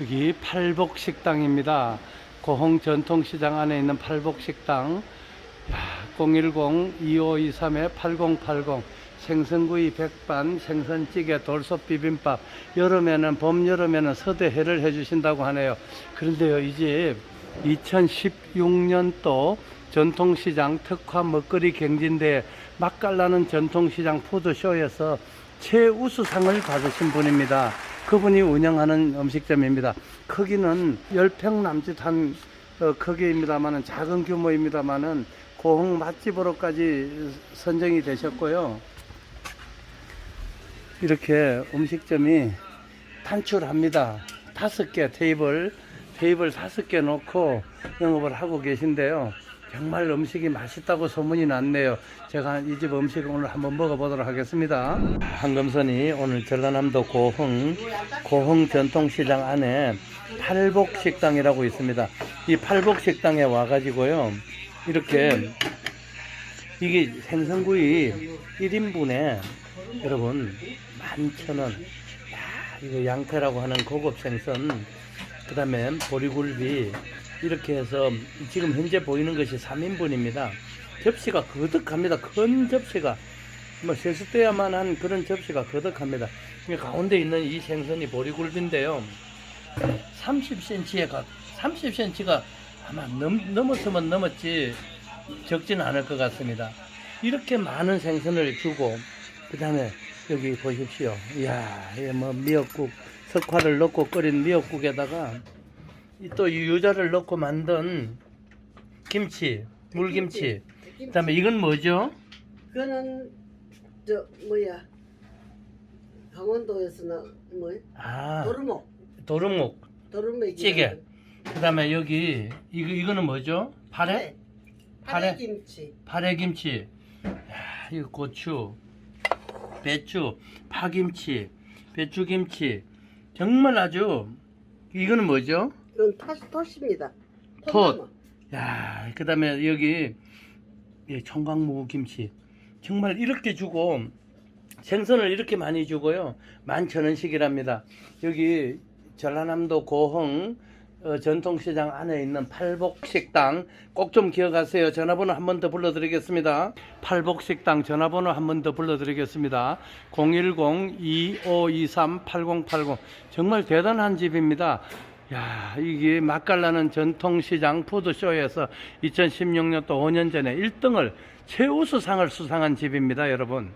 여기 팔복식당입니다. 고흥 전통시장 안에 있는 팔복식당 010-2523-8080 생선구이 백반, 생선찌개, 돌솥 비빔밥 여름에는 봄 여름에는 서대회를 해주신다고 하네요. 그런데요 이제 2016년도 전통시장 특화 먹거리 경진대 맛깔나는 전통시장 푸드쇼에서 최우수상을 받으신 분입니다. 그분이 운영하는 음식점입니다. 크기는 10평 남짓한 어, 크기입니다만은 작은 규모입니다만은 고흥 맛집으로까지 선정이 되셨고요. 이렇게 음식점이 단출합니다. 다섯 개 테이블, 테이블 다섯 개 놓고 영업을 하고 계신데요. 정말 음식이 맛있다고 소문이 났네요. 제가 이 집 음식을 오늘 한번 먹어보도록 하겠습니다. 한금선이 오늘 전라남도 고흥, 고흥 전통시장 안에 팔복식당이라고 있습니다. 이 팔복식당에 와가지고요. 이렇게 이게 생선구이 1인분에 여러분 11,000원. 야, 이거 양태라고 하는 고급 생선. 그 다음에 보리굴비. 이렇게 해서 지금 현재 보이는 것이 3인분입니다. 접시가 거득합니다. 큰 접시가. 뭐 세수대야만 한 그런 접시가 거득합니다. 이 가운데 있는 이 생선이 보리굴비인데요. 30cm가 30cm가 아마 넘, 넘었으면 넘었지 적지는 않을 것 같습니다. 이렇게 많은 생선을 주고 그 다음에 여기 보십시오. 이야, 이뭐 미역국 석화를 넣고 끓인 미역국에다가 이 또 유자를 넣고 만든 김치, 물김치. 그다음에 이건 뭐죠? 그거는 저 뭐야 강원도에서 나 뭐? 아, 도루묵 도루묵 도루묵 찌개. 그다음에 여기 이거 이거는 뭐죠? 파래? 파래? 파래김치 파래 김치, 야, 이거 고추, 배추, 파김치, 배추김치. 정말 아주 이거는 뭐죠? 이건 탓 탓입니다 톳. 야, 그 다음에 여기 예, 청광무 김치. 정말 이렇게 주고 생선을 이렇게 많이 주고요. 만천 원씩이랍니다. 여기 전라남도 고흥 어, 전통시장 안에 있는 팔복식당 꼭 좀 기억하세요. 전화번호 한 번 더 불러드리겠습니다. 팔복식당 전화번호 한 번 더 불러드리겠습니다. 010-2523-8080 정말 대단한 집입니다. 야, 이게 맛깔나는 전통시장 푸드쇼에서 2016년도 5년 전에 1등을 최우수상을 수상한 집입니다, 여러분.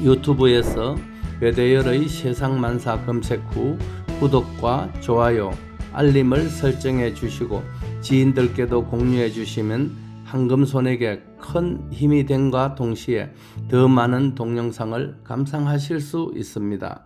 유튜브에서 외대열의 세상만사 검색 후 구독과 좋아요, 알림을 설정해 주시고 지인들께도 공유해 주시면 황금손에게 큰 힘이 됨과 동시에 더 많은 동영상을 감상하실 수 있습니다.